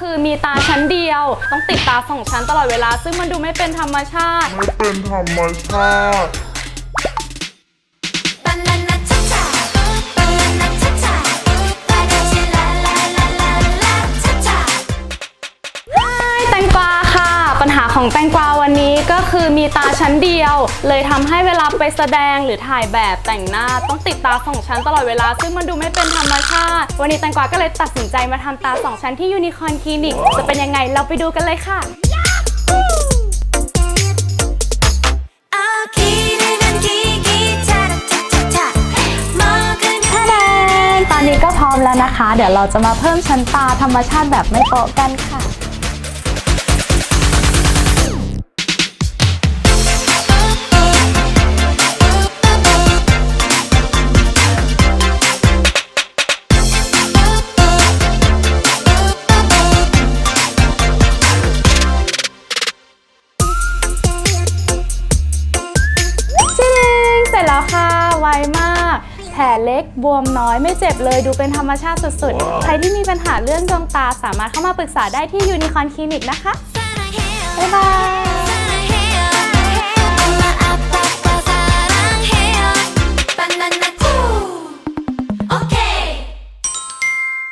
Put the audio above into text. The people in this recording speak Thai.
คือมีตาชั้นเดียว ต้องติดตาสองชั้นตลอดเวลา ซึ่งมันดูไม่เป็นธรรมชาติ ไม่เป็นธรรมชาติ ของแตงกวาวันนี้ก็คือมีตาชั้นเดียว เลยทำให้เวลาไปแสดงหรือถ่ายแบบแต่งหน้าต้องติดตาสองชั้นตลอดเวลา ซึ่งมันดูไม่เป็นธรรมชาติ วันนี้แตงกวาก็เลยตัดสินใจมาทำตาสองชั้นที่ยูนิคอนคลินิกจะเป็นยังไงเราไปดูกันเลยค่ะ ตอนนี้ก็พร้อมแล้วนะคะ เดี๋ยวเราจะมาเพิ่มชั้นตาธรรมชาติแบบไม่โปะกันค่ะ ร็จแล้วค่ะ ไวมาก แผลเล็กบวมน้อยไม่เจ็บเลยดูเป็นธรรมชาติสุดๆ ใครที่มีปัญหาเรื่องดวงตาสามารถเข้ามาปรึกษาได้ที่ยูนิคอนคลินิกนะคะ บ๊ายบาย